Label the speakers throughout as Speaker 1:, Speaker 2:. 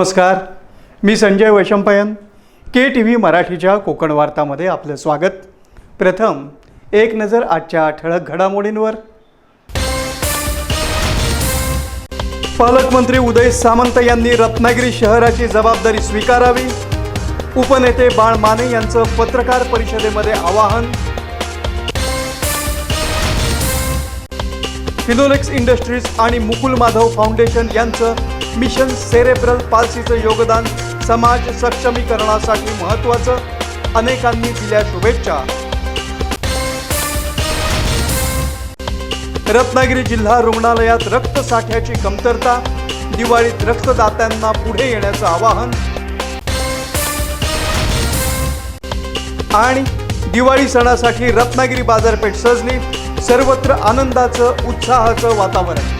Speaker 1: नमस्कार. मी Sanjay Vaishampayan. K T V मराठीच्या कोकण वार्तामध्ये आपलं स्वागत. प्रथम एक नजर आजच्या ठळक घडामोडींवर. पालकमंत्री उदय सामंत यांनी रत्नागिरी शहराची जबाबदारी स्वीकारावी. उपनेते बाळ माने यांचं पत्रकार परिषदेमध्ये आवाहन. फिनोलेक्स इंडस्ट्रीज आणि मुकुल माधव फाउंडेशन यांचं मिशन सेरेब्रल पालसीचं योगदान समाज सक्षमीकरणासाठी महत्त्वाचं. अनेकांनी दिल्या शुभेच्छा. रत्नागिरी जिल्हा रुग्णालयात रक्तसाठ्याची कमतरता दिवाळीत रक्तदात्यांना पुढे येण्याचं आवाहन. आणि दिवाळी सणासाठी रत्नागिरी बाजारपेठ सजली सर्वत्र आनंदाचं उत्साहाचं वातावरण.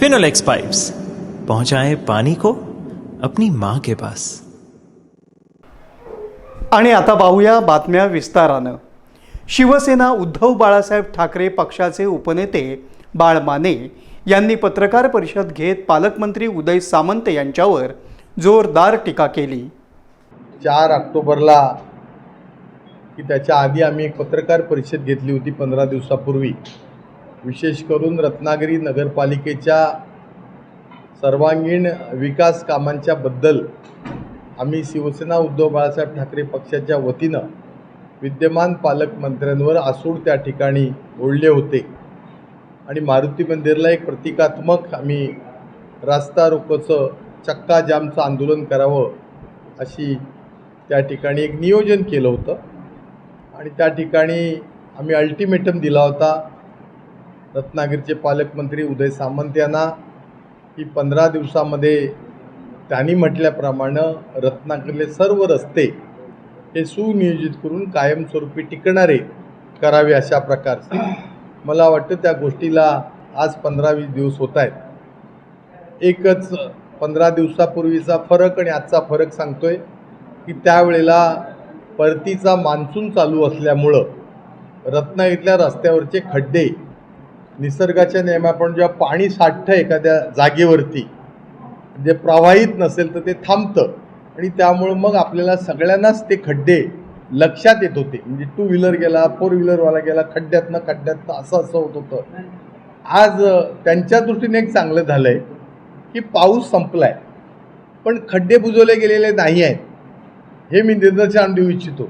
Speaker 2: फिनोलेक्स पाइप्स पहुंचाए पानी को अपनी माँ के पास।
Speaker 1: आणि आता पाहूया बातम्या विस्तारानं. शिवसेना उद्धव बाळासाहेब ठाकरे पक्षाचे उपनेते बाळ माने यांनी पत्रकार परिषद घेत पालकमंत्री उदय सामंत यांच्यावर जोरदार टीका केली.
Speaker 3: चार ऑक्टोबरला की त्याच्या आधी आम्ही एक पत्रकार परिषद घेतली होती पंधरा दिवसापूर्वी. विशेष करून रत्नागिरी नगरपालिकेच्या सर्वांगीण विकास कामांच्या बद्दल आम्ही शिवसेना उद्धव बाळासाहेब ठाकरे पक्षाच्या वतीनं विद्यमान पालकमंत्र्यांवर आसूड त्या ठिकाणी ओढले होते. आणि मारुती मंदिरला एक प्रतिकात्मक आम्ही रास्ता रोकोचं चक्का जामचं आंदोलन करावं अशी त्या ठिकाणी एक नियोजन केलं होतं. आणि त्या ठिकाणी आम्ही अल्टिमेटम दिला होता रत्नागिरीचे पालकमंत्री उदय सामंत यांना की पंधरा दिवसामध्ये त्यांनी म्हटल्याप्रमाणे रत्नागिरीले सर्व रस्ते हे सुनियोजित करून कायमस्वरूपी टिकणारे करावे अशा प्रकारचे. मला वाटतं त्या गोष्टीला आज पंधरा वीस दिवस होत आहेत. एकच पंधरा दिवसापूर्वीचा फरक आणि आजचा फरक सांगतोय की त्यावेळेला परतीचा मान्सून चालू असल्यामुळं रत्नागिरीतल्या रस्त्यावरचे खड्डे निसर्गाच्या नियमाप्रमाणे जेव्हा पाणी साठतं एखाद्या जागेवरती जे प्रवाहित नसेल तर ते थांबतं. आणि त्यामुळं मग आपल्याला सगळ्यांनाच ते खड्डे लक्षात येत होते. म्हणजे टू व्हीलर गेला फोर व्हीलरवाला गेला खड्ड्यातनं खड्ड्यातनं असं असं होत होतं. आज त्यांच्या दृष्टीने एक चांगलं झालं आहे की पाऊस संपला आहे पण खड्डे बुजवले गेलेले नाही आहेत. हे मी निदर्शन देऊ इच्छितो.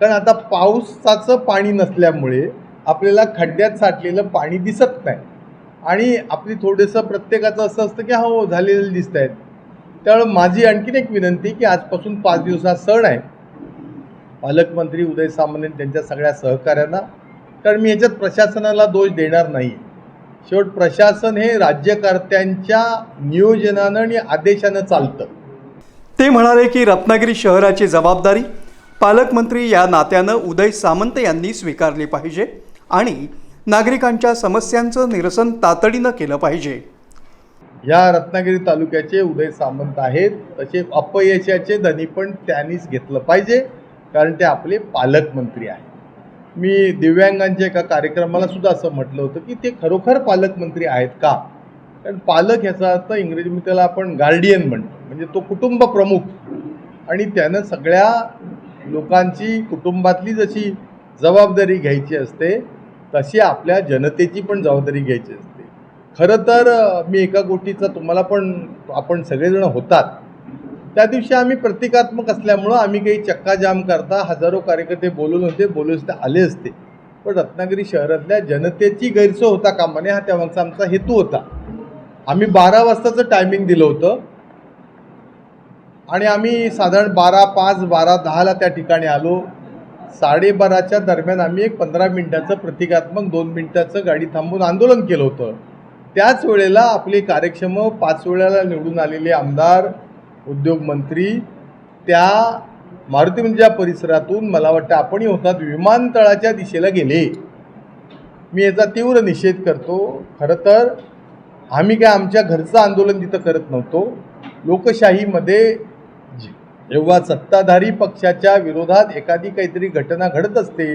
Speaker 3: कारण आता पावसाचं पाणी नसल्यामुळे आपल्याला खड्ड्यात साठलेलं पाणी दिसत नाही. आणि आपली थोडंसं प्रत्येकाचं असं असतं की हो झालेलं दिसत आहेत त्यामुळे माझी आणखीन एक विनंती की आजपासून पाच दिवसात सण आहे. पालकमंत्री उदय सामंत त्यांच्या सगळ्या सहकाऱ्यांना कारण मी याच्यात प्रशासनाला दोष देणार नाही. शेवट प्रशासन हे राज्यकर्त्यांच्या नियोजनानं आणि आदेशानं चालतं.
Speaker 1: ते म्हणाले की रत्नागिरी शहराची जबाबदारी पालकमंत्री या नात्यानं उदय सामंत यांनी स्वीकारली पाहिजे. आणि नागरिकांच्या समस्यांचं निरसन तातडीनं केलं पाहिजे.
Speaker 3: या रत्नागिरी तालुक्याचे उदय सामंत आहेत. तसे अपयशाचे धनी पण त्यांनीच घेतलं पाहिजे कारण ते आपले पालकमंत्री आहेत. मी दिव्यांगांच्या एका कार्यक्रमाला सुद्धा असं म्हटलं होतं की ते खरोखर पालकमंत्री आहेत का? कारण पालक ह्याचा अर्थ इंग्रजीमध्ये त्याला आपण गार्डियन म्हणतो. म्हणजे तो कुटुंब प्रमुख. आणि त्यानं सगळ्या लोकांची कुटुंबातली जशी जबाबदारी घ्यायची असते तशी आपल्या जनतेची पण जबाबदारी घ्यायची असते. खरं तर मी एका गोष्टीचा तुम्हाला पण आपण सगळेजण होतात. त्या दिवशी आम्ही प्रतिकात्मक असल्यामुळं आम्ही काही चक्काजाम करता हजारो कार्यकर्ते बोलून होते बोलून ते आले असते. पण रत्नागिरी शहरातल्या जनतेची गैरसोय होता कामाने हा त्यामागचा आमचा हेतू होता. आम्ही बारा वाजताचं टायमिंग दिलं होतं. आणि आम्ही साधारण बारा पाच बारा दहाला त्या ठिकाणी आलो. साडेबाराच्या दरम्यान आम्ही एक पंधरा मिनिटाचं प्रतिकात्मक दोन मिनिटाचं गाडी थांबून आंदोलन केलं होतं. त्याच वेळेला आपले कार्यक्षम पाच वेळेला निवडून आलेले आमदार उद्योगमंत्री त्या मारुती मंदिरा परिसरातून मला वाटतं आपणही होतात विमानतळाच्या दिशेला गेले. मी याचा तीव्र निषेध करतो. खरं तर आम्ही काय आमच्या घरचं आंदोलन तिथं करत नव्हतो. लोकशाहीमध्ये जेव्हा सत्ताधारी पक्षाच्या विरोधात एखादी काहीतरी घटना घडत असते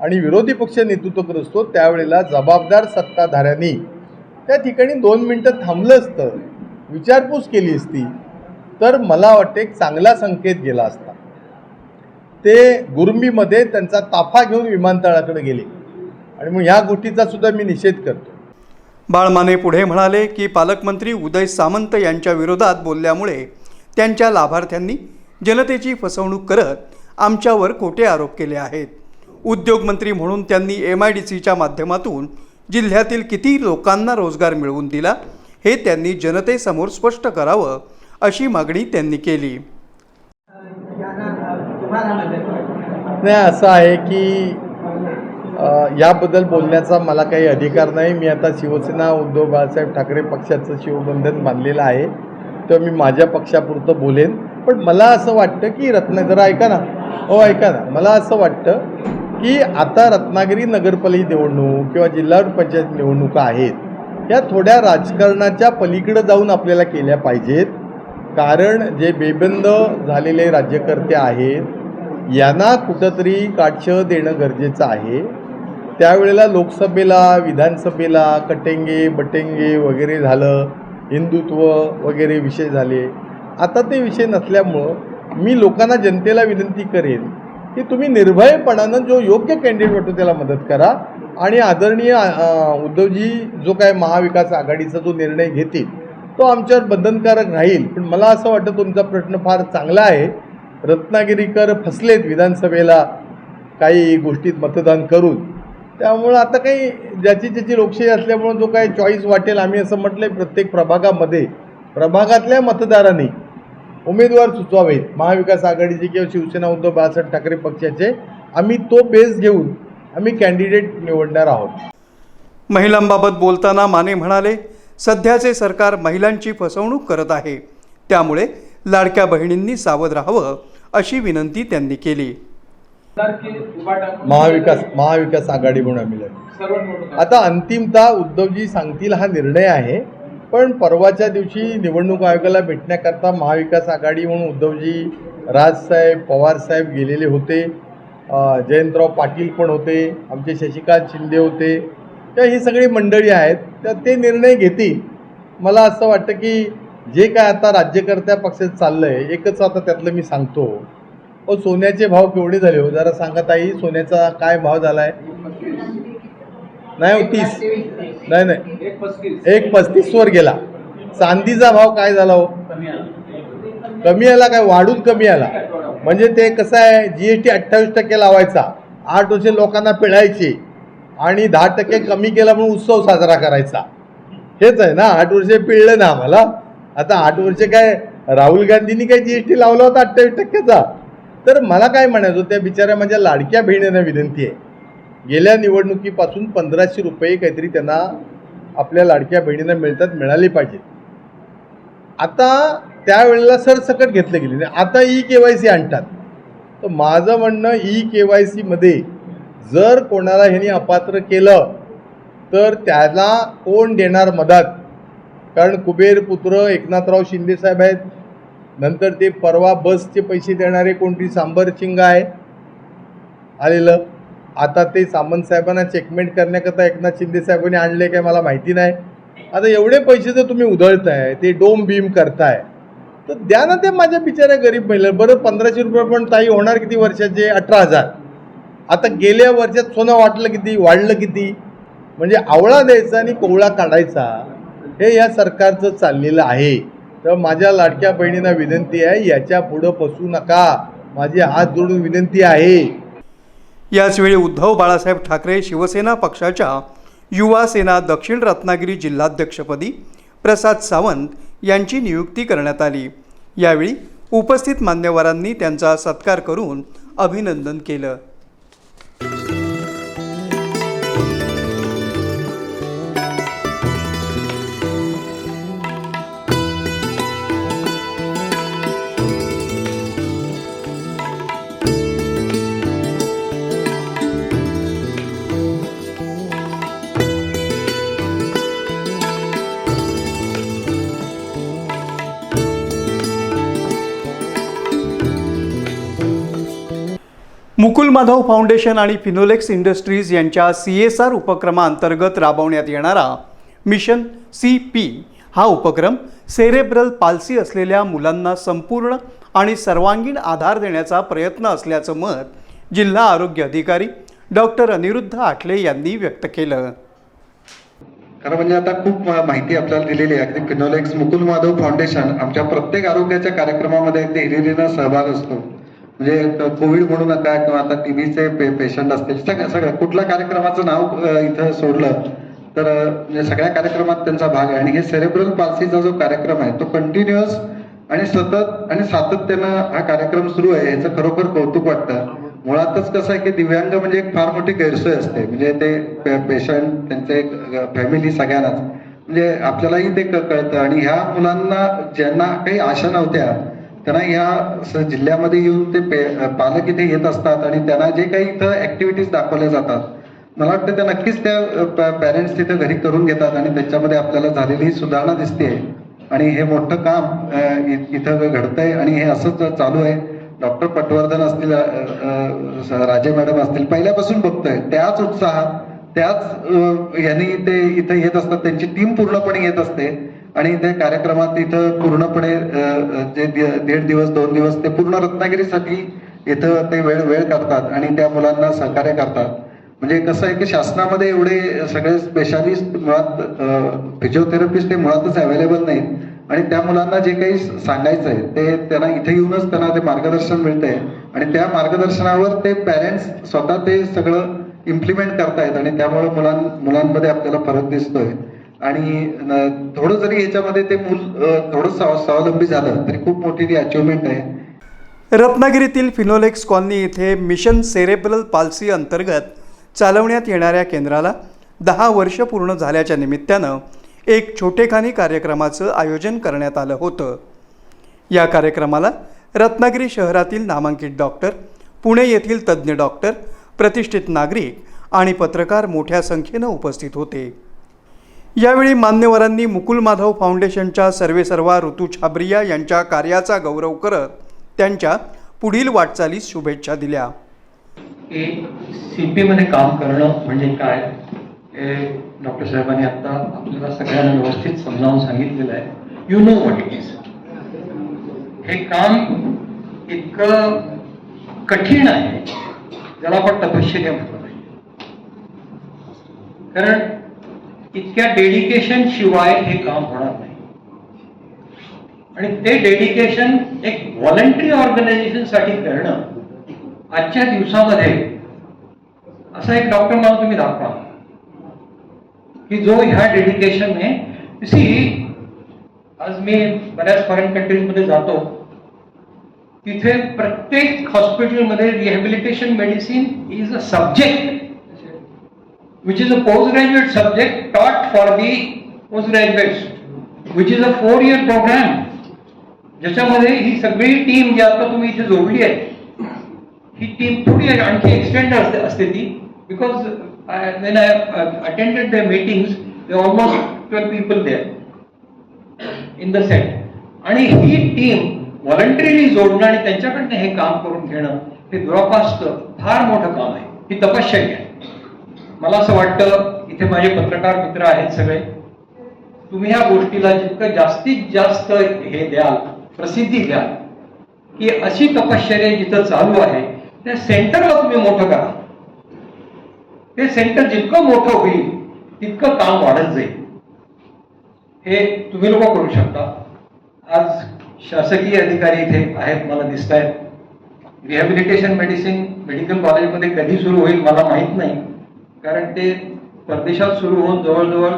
Speaker 3: आणि विरोधी पक्ष नेतृत्व करत असतो त्यावेळेला जबाबदार सत्ताधाऱ्यांनी त्या ठिकाणी दोन मिनटं थांबलं असतं विचारपूस केली असती तर मला वाटते एक चांगला संकेत गेला असता. ते गुरुंबीमध्ये त्यांचा ताफा घेऊन विमानतळाकडे गेले. आणि मग ह्या गोष्टीचा सुद्धा मी निषेध करतो.
Speaker 1: बाळमाने पुढे म्हणाले की पालकमंत्री उदय सामंत यांच्या विरोधात बोलल्यामुळे त्यांच्या लाभार्थ्यांनी जनतेची फसवणूक करत आमच्यावर खोटे आरोप केले आहेत. उद्योगमंत्री म्हणून त्यांनी एम आय डी सीच्या माध्यमातून जिल्ह्यातील किती लोकांना रोजगार मिळवून दिला हे त्यांनी जनतेसमोर स्पष्ट करावं अशी मागणी त्यांनी केली.
Speaker 3: नाही असं आहे की याबद्दल बोलण्याचा मला काही अधिकार नाही. मी आता शिवसेना उद्धव बाळासाहेब ठाकरे पक्षाचं शिवबंधन बांधलेलं आहे. तर मी माझ्या पक्षापुरतं बोलेन पण मला असं वाटतं की रत्न जरा ऐका ना. हो ऐका ना. मला असं वाटतं की आता रत्नागिरी नगरपालिका निवडणूक किंवा जिल्हा पंचायत निवडणुका आहेत या थोड्या राजकारणाच्या पलीकडं जाऊन आपल्याला केल्या पाहिजेत. कारण जे बेबंद झालेले राज्यकर्ते आहेत यांना कुठंतरी काटछ देणं गरजेचं आहे. त्यावेळेला लोकसभेला विधानसभेला कटेंगे बटेंगे वगैरे झालं हिंदुत्व वगैरे विषय झाले. आता ते विषय नसल्यामुळं मी लोकांना जनतेला विनंती करेन की तुम्ही निर्भयपणानं जो योग्य कॅन्डिडेट वाटतो त्याला मदत करा आणि आदरणीय उद्धवजी जो काय महाविकास आघाडीचा जो निर्णय घेतील तो आमच्यावर बंधनकारक राहील. पण मला असं वाटतं तुमचा प्रश्न फार चांगला आहे. रत्नागिरीकर फसलेत विधानसभेला काही गोष्टीत मतदान करून. त्यामुळं आता काही ज्याची ज्याची लोकशाही असल्यामुळं जो काही चॉईस वाटेल आम्ही असं म्हटलं आहे प्रत्येक प्रभागामध्ये. प्रभागातल्या मतदारांनी उमेदवार सुचवावेत. महाविकास आघाडीचे किंवा शिवसेना उद्धव बाळासाहेब ठाकरे पक्षाचे. आम्ही तो बेस घेऊन आम्ही कॅन्डिडेट निवडणार आहोत.
Speaker 1: महिलांबाबत बोलताना माने म्हणाले सध्याचे सरकार महिलांची फसवणूक करत आहे. त्यामुळे लाडक्या बहिणींनी सावध राहावं अशी विनंती त्यांनी केली.
Speaker 3: महाविकास महाविकास आघाडी म्हणून आम्ही लढू. आता अंतिमतः उद्धवजी सांगतील हा निर्णय आहे पण परवाच्या दिवशी निवडणूक आयोगाला भेटण्याकरता महाविकास आघाडी म्हणून उद्धवजी राजसाहेब पवारसाहेब गेलेले होते. जयंतराव पाटील पण होते आमचे शशिकांत शिंदे होते. तर ही सगळी मंडळी आहेत तर ते निर्णय घेतील. मला असं वाटतं की जे काय आता राज्यकर्त्या पक्षात चाललं आहे एकच आता त्यातलं मी सांगतो. ओ सोन्याचे भाव केवढे झाले हो? जरा सांगा ताई सोन्याचा काय भाव झाला आहे नाही हो तीस. नाही नाही. एक पस्तीसवर गेला. चांदीचा भाव काय झाला हो? कमी आला काय? वाढून कमी आला. म्हणजे ते कसं आहे जी एस टी अठ्ठावीस टक्के लावायचा. आठ वर्षे लोकांना पिळायचे. आणि दहा टक्के कमी केला म्हणून उत्सव साजरा करायचा. हेच आहे ना आठ वर्षे पिळलं ना आम्हाला. आता आठ वर्षे काय राहुल गांधींनी काय जी एस टी लावला होता अठ्ठावीस टक्क्याचा? तर मला काय म्हणायचं त्या बिचाऱ्या माझ्या लाडक्या बहिणींना विनंती आहे. गेल्या निवडणुकीपासून पंधराशे रुपये काहीतरी त्यांना आपल्या लाडक्या बहिणींना मिळतात मिळाले पाहिजे. आता त्यावेळेला सरसकट घेतले गेले. आणि आता ई के वाय सी आणतात. तर माझं म्हणणं ई के वाय सीमध्ये जर कोणाला ह्यांनी अपात्र केलं तर त्याला कोण देणार मदत? कारण कुबेर पुत्र एकनाथराव शिंदेसाहेब आहेत नंतर ते परवा बसचे पैसे देणारे कोणती? सांबर चिंगा आहे. आलेलं. आता ते सामंत साहेबांना चेकमेट करण्याकरता एकनाथ शिंदे साहेबांनी आणले काय मला माहिती नाही. आता एवढे पैसे जर तुम्ही उधळताय ते डोम बीम करताय तर द्या ना ते माझ्या बिचाऱ्या गरीब महिला बरं पंधराशे रुपये पण ताई होणार किती वर्षाचे? अठरा हजार. आता गेल्या वर्षात सोनं वाटलं किती? वाढलं किती? म्हणजे आवळा द्यायचा आणि कोवळा काढायचा हे या सरकारचं चाललेलं आहे. तर माझ्या लाडक्या बहिणींना विनंती आहे याच्या पुढं पसू नका. माझी हात जोडून विनंती आहे.
Speaker 1: याचवेळी उद्धव बाळासाहेब ठाकरे शिवसेना पक्षाच्या युवा सेना दक्षिण रत्नागिरी जिल्हाध्यक्षपदी प्रसाद सावंत यांची नियुक्ती करण्यात आली. यावेळी उपस्थित मान्यवरांनी त्यांचा सत्कार करून अभिनंदन केलं. मुकुल माधव फाउंडेशन आणि फिनोलेक्स इंडस्ट्रीज यांच्या सी एस आर उपक्रमाअंतर्गत राबवण्यात येणारा मिशन सी पी हा उपक्रम सेरेब्रल पाल्सी असलेल्या मुलांना संपूर्ण आणि सर्वांगीण आधार देण्याचा प्रयत्न असल्याचं मत जिल्हा आरोग्य अधिकारी डॉक्टर अनिरुद्ध आठले यांनी व्यक्त केलं.
Speaker 4: खरं म्हणजे आता खूप माहिती आपल्याला दिलेली आहे. अगदी फिनोलेक्स मुकुल माधव फाउंडेशन आमच्या प्रत्येक आरोग्याच्या कार्यक्रमामध्ये अगदी हिरिरीनं सहभाग असतो. म्हणजे कोविड म्हणू नका किंवा आता टीबीचे पे पेशंट असतील सगळ्या कुठल्या कार्यक्रमाचं नाव इथं सोडलं तर म्हणजे सगळ्या कार्यक्रमात त्यांचा भाग आहे. आणि हे सेरेब्रल पाल्सीचा जो कार्यक्रम आहे तो कंटिन्युअस आणि सतत आणि सातत्यानं हा कार्यक्रम सुरू आहे याचं खरोखर कौतुक वाटतं. मुळातच कसं आहे की दिव्यांग म्हणजे एक फार मोठी गैरसोय असते. म्हणजे ते पेशंट त्यांचे फॅमिली सगळ्यांनाच. म्हणजे आपल्यालाही ते कळतं. आणि ह्या मुलांना ज्यांना काही आशा नव्हत्या त्यांना ह्या जिल्ह्यामध्ये येऊन ते पालक इथे येत असतात आणि त्यांना जे काही इथं ऍक्टिव्हिटीज दाखवल्या जातात मला वाटतं त्या नक्कीच त्या पॅरेंट्स तिथे घरी करून घेतात आणि त्याच्यामध्ये आपल्याला झालेली ही सुधारणा दिसते. आणि हे मोठं काम इथं घडतंय आणि हे असंच चालू आहे डॉक्टर पटवर्धन असतील राजे मॅडम असतील पहिल्यापासून बघतोय त्याच उत्साहात त्याच यांनी ते इथं येत असतात त्यांची टीम पूर्णपणे येत असते. आणि त्या कार्यक्रमात इथं पूर्णपणे जे दीड दिवस दोन दिवस ते पूर्ण रत्नागिरीसाठी इथं ते वेळ वेळ करतात आणि त्या मुलांना सहकार्य करतात. म्हणजे कसं आहे की शासनामध्ये एवढे सगळे स्पेशालिस्ट मुळात फिजिओथेरपिस्ट हे मुळातच अवेलेबल नाहीत. आणि त्या मुलांना जे काही सांगायचं आहे ते त्यांना इथे येऊनच त्यांना ते मार्गदर्शन मिळतंय. आणि त्या मार्गदर्शनावर ते पॅरेंट्स स्वतः ते सगळं इम्प्लिमेंट करतायत आणि त्यामुळे मुलां मुलांमध्ये आपल्याला फरक दिसतोय. आणि थोडं जरी याच्यामध्ये ते मूल थोडं स्वावलंबी झालं तरी खूप मोठी ती अचिव्हमेंट आहे.
Speaker 1: रत्नागिरीतील फिनोलेक्स कॉलनी येथे मिशन सेरेब्रल पाल्सी अंतर्गत चालवण्यात येणाऱ्या केंद्राला दहा वर्ष पूर्ण झाल्याच्या निमित्तानं एक छोटेखानी कार्यक्रमाचं आयोजन करण्यात आलं होतं. या कार्यक्रमाला रत्नागिरी शहरातील नामांकित डॉक्टर पुणे येथील तज्ज्ञ डॉक्टर प्रतिष्ठित नागरिक आणि पत्रकार मोठ्या संख्येनं उपस्थित होते. यावेळी मान्यवरांनी मुकुल माधव फाउंडेशनच्या सर्वेसर्वा ऋतू छाबरिया यांच्या कार्याचा गौरव करत त्यांच्या पुढील वाटचालीस शुभेच्छा दिल्या.
Speaker 5: की मध्ये काम करणं म्हणजे काय? हे डॉक्टर साहेबांनी आता आपल्याला सगळ्यांना व्यवस्थित समजावून सांगितलेलं आहे. You know what it is हे काम इतकं कठीण आहे. ज्याला आपण तपश्चर्या म्हटलं पाहिजे कारण इतक्या डेडिकेशन शिवाय हे काम होणार नाही? आणि ते डेडिकेशन एक व्हॉलंटरी ऑर्गनायझेशन साठी करणं आजच्या दिवसामध्ये असा एक डॉक्टर मला तुम्ही दाखवा. की जो ह्या डेडिकेशनने सी आज मी बऱ्याच फॉरेन कंट्रीजमध्ये जातो. तिथे प्रत्येक हॉस्पिटलमध्ये rehabilitation medicine is a subject which is a postgraduate subject taught for the postgraduates, which is a four year program. ज्याच्यामध्ये ही सगळी टीम जी आता तुम्ही इथे जोडली आहे ही टीम थोडी आणखी एक्सटेंड असते असते ती because when I attended the meetings they almost twelve people there in the set आणि ही टीम व्हॉलंटरीली जोडणं आणि त्यांच्याकडनं हे काम करून घेणं हे दुरापास्त फार मोठं काम आहे. ही तपश्चर्या आहे. मला असं वाटतं इथे माझे पत्रकार मित्र आहेत सगळे. तुम्ही ह्या गोष्टीला जितकं जास्तीत जास्त हे द्याल प्रसिद्धी द्याल की अशी तपश्चर्या जिथं चालू आहे त्या सेंटरला तुम्ही मोठं करा. ते सेंटर जितकं मोठं होईल तितकं काम वाढत जाईल. हे तुम्ही लोक करू शकता. आज शासकीय अधिकारी इथे आहेत मला दिसत आहेत रिहॅबिलिटेशन मेडिसिन मेडिकल कॉलेजमध्ये कधी सुरू होईल मला माहीत नाही. कारण ते परदेशात सुरू होऊन जवळजवळ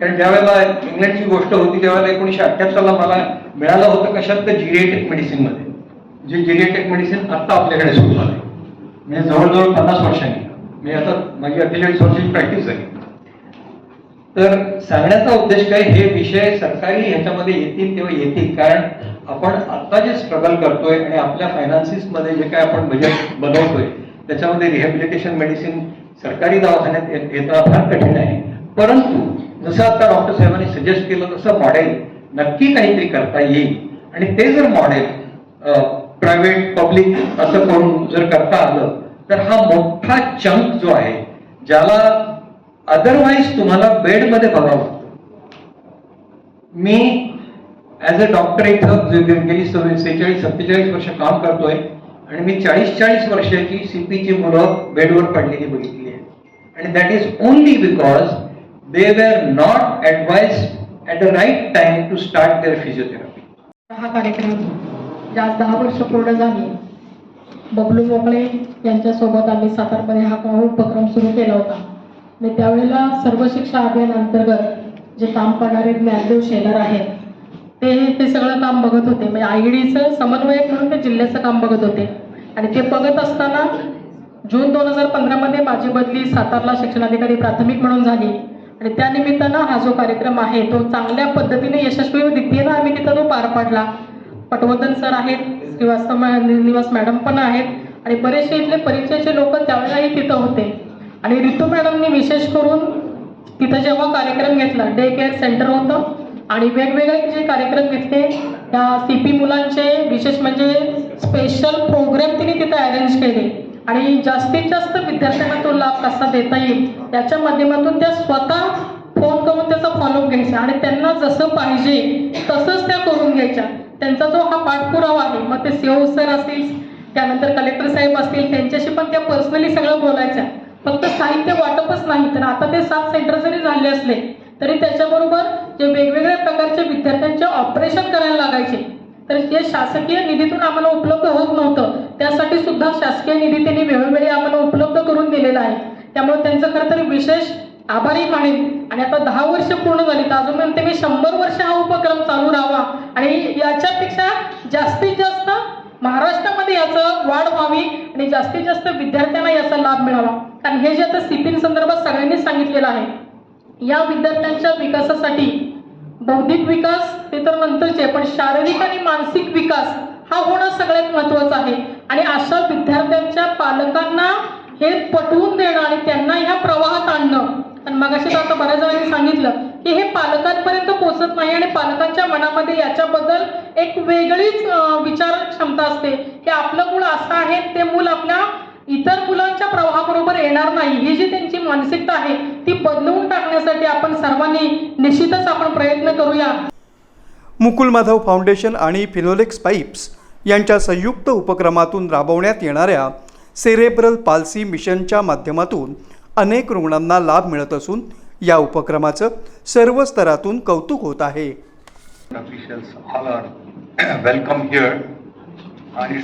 Speaker 5: कारण ज्या वेळेला इंग्लंडची गोष्ट होती त्यावेळेला एकोणीशे अठ्ठ्याहत्तरला मला मिळालं होतं कशात? तर जिरिएटिक मेडिसिनमध्ये जे जिरिएटिक मेडिसिन आत्ता आपल्याकडे सुरू झाले म्हणजे जवळजवळ पन्नास वर्षांनी. मी आता माझी अठ्ठेचाळीस वर्षाची प्रॅक्टिस झाली. तर सांगण्याचा उद्देश काय? हे विषय सरकारी ह्याच्यामध्ये येतील तेव्हा येतील. कारण आपण आता जे स्ट्रगल करतोय आणि आपल्या फायनान्सिसमध्ये जे काय आपण बजेट बनवतोय त्याच्यामध्ये रिहॅबिलिटेशन मेडिसिन सरकारी दवाखान्यात ये- येणं फार कठीण आहे. परंतु जसं आता डॉक्टर साहेबांनी सजेस्ट केलं तसं मॉडेल नक्की काहीतरी करता येईल. आणि ते जर मॉडेल प्रायव्हेट पब्लिक असं करून जर करता आलं तर हा मोठा चंक जो आहे ज्याला अदरवाईज तुम्हाला बेडमध्ये बघावं लागतं. मी ऍज अ डॉक्टर इथं गेली सेहेचाळीस सत्तेचाळीस वर्ष काम करतोय आणि मी चाळीस चाळीस वर्षाची सीपीची मुलं बेडवर पडलेली बघितली. And आणि that is because because they not not at the the right to to start physiotherapy.
Speaker 6: हा कार्यक्रम आज दहा वर्ष पूर्ण झाली. बबलू मोकळे यांच्यासोबत आम्ही सातारमध्ये हा उपक्रम सुरू केला होता. आणि त्यावेळेला सर्व शिक्षा अभियान अंतर्गत जे काम करणारे ज्ञानदेव शेलर आहेत ते ते सगळं काम बघत होते. म्हणजे आयडीचं समन्वयक म्हणून ते जिल्ह्याचं काम बघत होते. आणि ते बघत असताना जून दोन हजार पंधरामध्ये माझी बदली सातारला शिक्षणाधिकारी प्राथमिक म्हणून झाली. आणि त्यानिमित्तानं हा जो कार्यक्रम आहे तो चांगल्या पद्धतीने यशस्वी रीतीनं आम्ही तिथं तो पार पाडला. पटवर्धन सर आहेत श्रीवास्तव निवास मॅडम पण आहेत आणि बरेचसे इथले परिचयाचे लोक त्यावेळेलाही तिथं होते. आणि रितू मॅडमनी विशेष करून तिथं जेव्हा कार्यक्रम घेतला डे केअर सेंटर होतं आणि वेगवेगळे जे कार्यक्रम घेतले त्या सी पी मुलांचे विशेष म्हणजे स्पेशल प्रोग्राम तिने तिथं अरेंज केले. आणि जास्तीत जास्त विद्यार्थ्यांना तो लाभ कसा देता येईल त्याच्या माध्यमातून त्या स्वतः फोन करून त्याचा फॉलोअप घ्यायचा आणि त्यांना जसं पाहिजे तसंच त्या करून घ्यायच्या. त्यांचा जो हा पाठपुरावा आहे मग ते सीओ सर असतील त्यानंतर कलेक्टर साहेब असतील त्यांच्याशी पण त्या पर्सनली सगळं बोलायच्या फक्त साहित्य वाटपच नाही तर आता ते सात सेंटर जरी झाले असले तरी त्याच्याबरोबर जे वेगवेगळ्या प्रकारचे विद्यार्थ्यांचे ऑपरेशन करायला लागायचे. तर हे शासकीय निधीतून आम्हाला उपलब्ध होत नव्हतं. त्यासाठी सुद्धा शासकीय निधी त्यांनी वेळोवेळी आम्हाला उपलब्ध करून दिलेला आहे. त्यामुळे त्यांचं खरं तर विशेष आभारी मानेन. आणि आता दहा वर्ष पूर्ण झाली तर अजून म्हणते मी शंभर वर्ष हा उपक्रम चालू राहावा. आणि याच्यापेक्षा जास्तीत जास्त महाराष्ट्रामध्ये याचं वाढ व्हावी आणि जास्तीत जास्त विद्यार्थ्यांना याचा लाभ मिळावा. कारण हे जे आता सिपिन संदर्भात सगळ्यांनी सांगितलेलं आहे या विद्यार्थ्यांच्या विकासासाठी बौद्धिक विकास ते तर नंतरचे पण शारीरिक आणि मानसिक विकास हा होणं सगळ्यात महत्वाचं आहे. आणि अशा विद्यार्थ्यांच्या पालकांना हे पटवून देणं आणि त्यांना ह्या प्रवाहात आणणं. आणि मगाशी आता बऱ्याच जणांनी सांगितलं की हे पालकांपर्यंत पोहोचत नाही आणि पालकांच्या मनामध्ये याच्याबद्दल एक वेगळीच विचार क्षमता असते की आपलं मूल असं आहे ते मूल आपल्या इतर मुलांच्या प्रवाहाबरोबर येणार नाही. ही जी त्यांची मानसिकता आहे ती बदलवून टाकण्यासाठी आपण सर्वांनी निश्चितच आपण प्रयत्न करूया.
Speaker 1: मुकुल माधव फाउंडेशन आणि फिनोलेक्स पाईप्स यांच्या संयुक्त उपक्रमातून राबवण्यात येणाऱ्या सेरेब्रल पालसी मिशनच्या माध्यमातून अनेक रुग्णांना लाभ मिळत असून या उपक्रमाचं सर्व स्तरातून कौतुक होत आहे.
Speaker 7: वेलकम हिअर आणि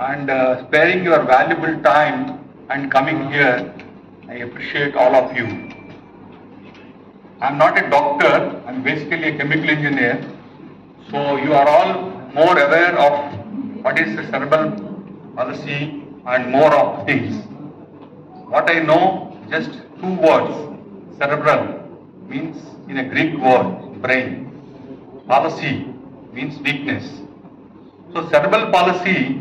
Speaker 7: and sparing your valuable time and coming all of you I'm not a doctor I'm basically a chemical engineer so you are all more aware of what is the cerebral palsy and more of things what I know, just two words. Cerebral means in a Greek word, brain. Palsy means weakness. So cerebral palsy,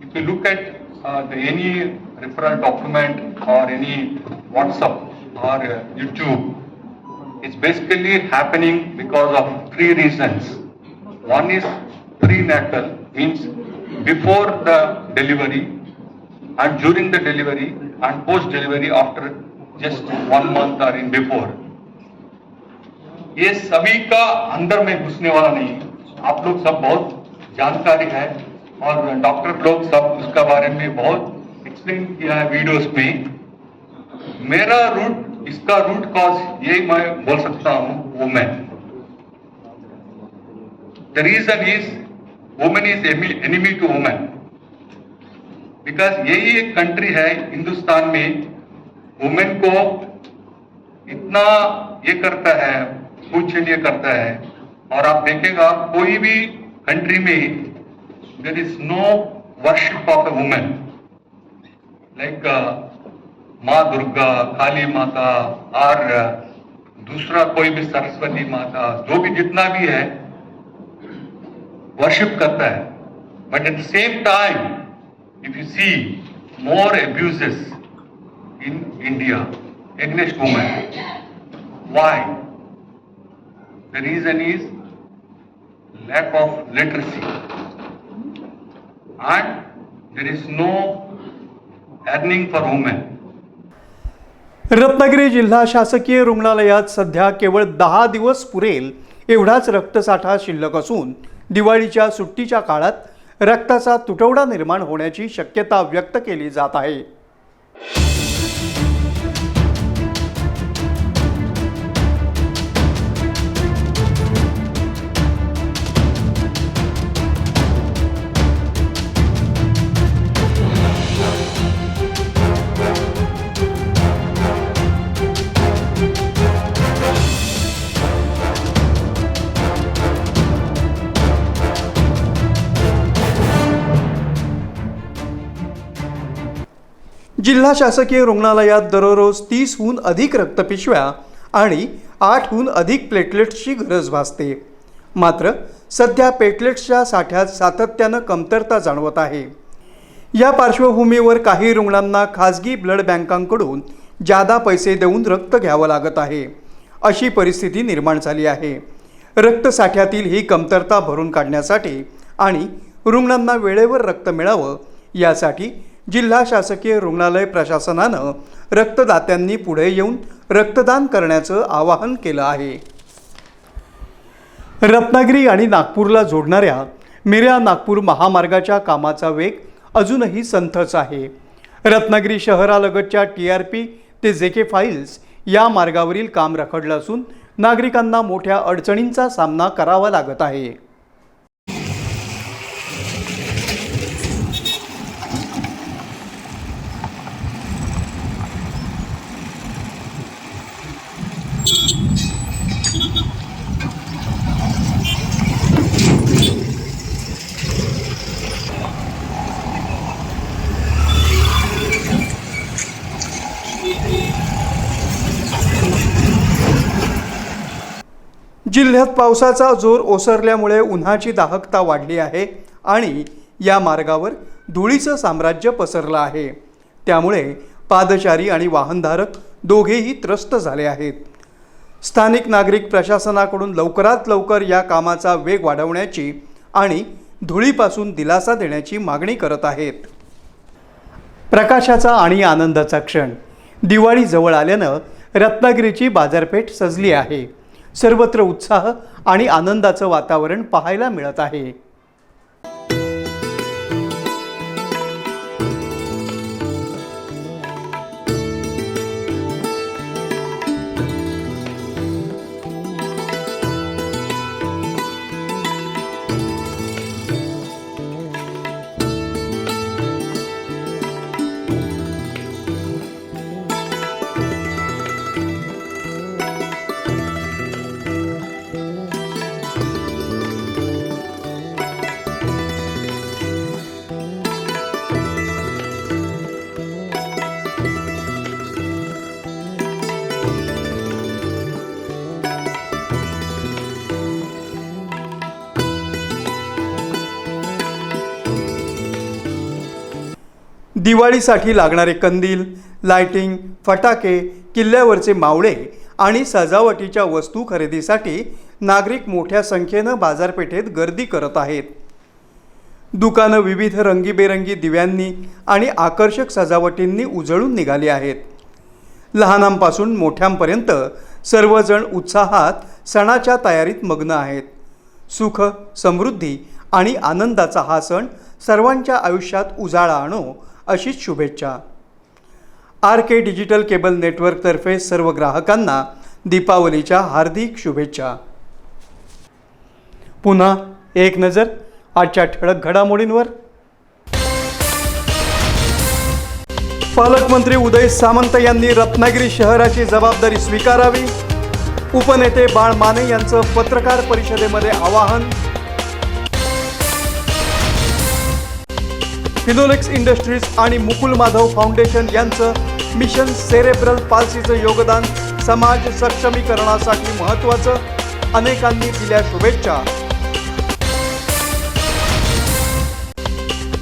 Speaker 7: if you look at uh, the, any referral document or any WhatsApp or uh, YouTube, it's basically happening because of three reasons. One is prenatal, means before the delivery, and during the delivery and post delivery after just one month or in before ये सभी का अंदर में घुसने वाला नहीं आप लोग सब बहुत जानकारी है और डॉक्टर लोग सब उसका बारे में बहुत एक्सप्लेन किया है वीडियोस में मेरा रूट इसका रूट कॉज ये मैं बोल सकता हूँ women the reason is women is enemy to women because यही एक कंट्री है, हिंदुस्तान में वुमेन को इतना ये करता है, पूछनीय करता है। और आप देखेगा, कोई भी कंट्री में there is no worship of a women like Maa Durga, Kali माता, आर्य, दूसरा कोई भी सरस्वती माता, जो भी जितना भी है वर्शिप करता है. But at the same time if you see more abuses in India against women why the reason is lack of literacy and there is no earning for women
Speaker 1: Ratnagiri जिल्हा शासकीय रुग्णालयात सध्या केवळ दहा दिवस पुरेल एवढाच रक्तसाठा शिल्लक असून दिवाळीच्या सुट्टीच्या काळात रक्ताचा तुटवडा निर्माण होण्याची शक्यता व्यक्त केली जात आहे. जिल्हा शासकीय रुग्णालयात दररोज तीसहून अधिक रक्तपिशव्या आणि आठहून अधिक प्लेटलेट्सची गरज भासते. मात्र सध्या प्लेटलेट्सच्या साठ्यात सातत्यानं कमतरता जाणवत आहे. या पार्श्वभूमीवर काही रुग्णांना खाजगी ब्लड बँकांकडून जादा पैसे देऊन रक्त घ्यावं लागत आहे. अशी परिस्थिती निर्माण झाली आहे. रक्तसाठ्यातील ही कमतरता भरून काढण्यासाठी आणि रुग्णांना वेळेवर रक्त मिळावं यासाठी जिल्हा शासकीय रुग्णालय प्रशासनानं रक्तदात्यांनी पुढे येऊन रक्तदान करण्याचं आवाहन केलं आहे. रत्नागिरी आणि नागपूरला जोडणाऱ्या मिऱ्या नागपूर महामार्गाच्या कामाचा वेग अजूनही संथच आहे. रत्नागिरी शहरालगतच्या टी आर पी ते जे के फाईल्स या मार्गावरील काम रखडलं असून नागरिकांना मोठ्या अडचणींचा सामना करावा लागत आहे. जिल्ह्यात पावसाचा जोर ओसरल्यामुळे उन्हाची दाहकता वाढली आहे आणि या मार्गावर धुळीचं साम्राज्य पसरलं आहे. त्यामुळे पादचारी आणि वाहनधारक दोघेही त्रस्त झाले आहेत. स्थानिक नागरिक प्रशासनाकडून लवकरात लवकर या कामाचा वेग वाढवण्याची आणि धुळीपासून दिलासा देण्याची मागणी करत आहेत. प्रकाशाचा आणि आनंदाचा क्षण. दिवाळी जवळ आल्यानं रत्नागिरीची बाजारपेठ सजली आहे. सर्वत्र उत्साह आणि आनंदाचं वातावरण पाहायला मिळत आहे. दिवाळीसाठी लागणारे कंदील लाइटिंग फटाके किल्ल्यावरचे मावळे आणि सजावटीच्या वस्तू खरेदीसाठी नागरिक मोठ्या संख्येनं बाजारपेठेत गर्दी करत आहेत. दुकानं विविध रंगीबेरंगी दिव्यांनी आणि आकर्षक सजावटींनी उजळून निघाली आहेत. लहानांपासून मोठ्यांपर्यंत सर्वजण उत्साहात सणाच्या तयारीत मग्न आहेत. सुख समृद्धी आणि आनंदाचा हा सण सर्वांच्या आयुष्यात उजाळा आणो अशीच शुभेच्छा. आर के डिजिटल केबल नेटवर्कतर्फे सर्व ग्राहकांना दीपावलीच्या हार्दिक शुभेच्छा. पुन्हा एक नजर आजच्या ठळक घडामोडींवर. पालकमंत्री उदय सामंत यांनी रत्नागिरी शहराची जबाबदारी स्वीकारावी. उपनेते बाळ माने यांचं पत्रकार परिषदेमध्ये आवाहन. फिनोलेक्स इंडस्ट्रीज आणि मुकुल माधव फाउंडेशन यांचं मिशन सेरेब्रल पाल्सीचं योगदान समाज सक्षमीकरणासाठी महत्त्वाचं अनेकांनी दिल्या शुभेच्छा.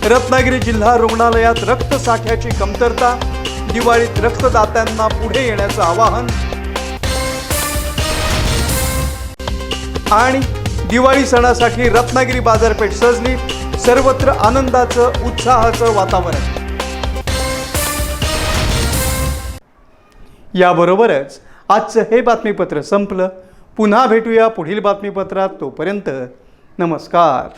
Speaker 1: रत्नागिरी जिल्हा रुग्णालयात रक्तसाठ्याची कमतरता दिवाळीत रक्तदात्यांना पुढे येण्याचं आवाहन. आणि दिवाळी सणासाठी रत्नागिरी बाजारपेठ सजली. सर्वत्र आनंदाचं उत्साहाचं वातावरण. याबरोबरच आजचं हे बातमीपत्र संपलं. पुन्हा भेटूया पुढील बातमीपत्रात तोपर्यंत नमस्कार.